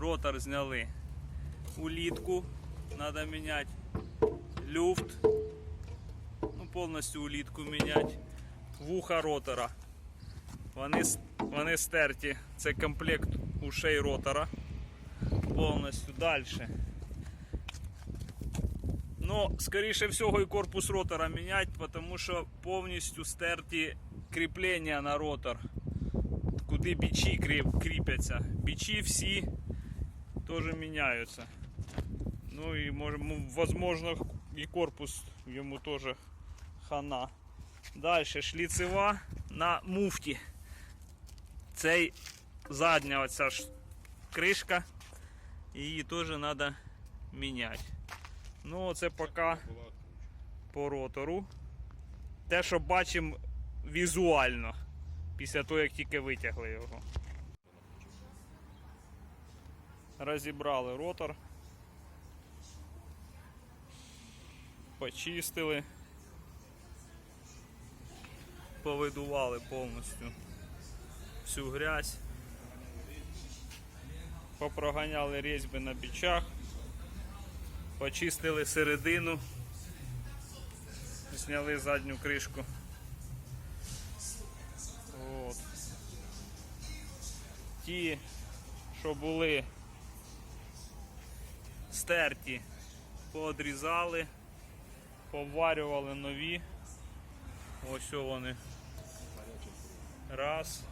Ротор зняли. Улітку треба міняти. Люфт. Ну, повністю улітку міняти. Вуха ротора. Вони, вони стерті. Це комплект ушей ротора. Повністю далі. Ну, скоріше всього, і корпус ротора міняти, тому що повністю стерті кріплення на ротор. Куди бічі кріп- кріпляться. Бічі всі теж міняються. Ну може, возможно, і корпус йому теж хана. Далі шліцева на муфті. Цей задня оця ж кришка. Її теж треба міняти. Ну, це поки по ротору. Те, що бачимо візуально. Після того, як тільки витягли його. Розібрали ротор. Почистили. Повидували повністю всю грязь. Попроганяли різьби на бічах. Почистили середину. Зняли задню кришку. Ті, що були стерті, поодрізали, поварювали нові. Ось вони. Раз.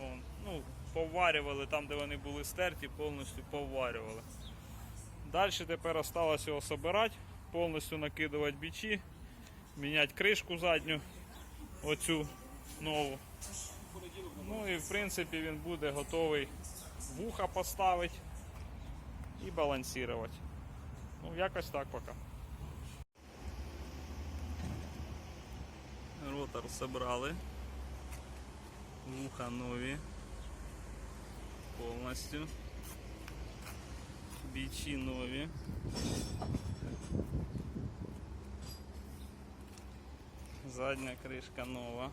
Вон. Ну, поварювали там, де вони були стерті, повністю поварювали. Далі тепер осталось його собирати, повністю накидувати бічі, міняти кришку задню, оцю нову. Ну і в принципі він буде готовий вуха поставити і балансувати. Ну, якось так поки. Ротор собрали. Вуха нові. Повністю. Бічі нові. Задня кришка нова.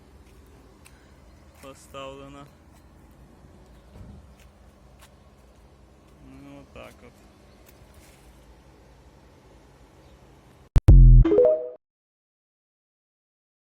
Поставлена.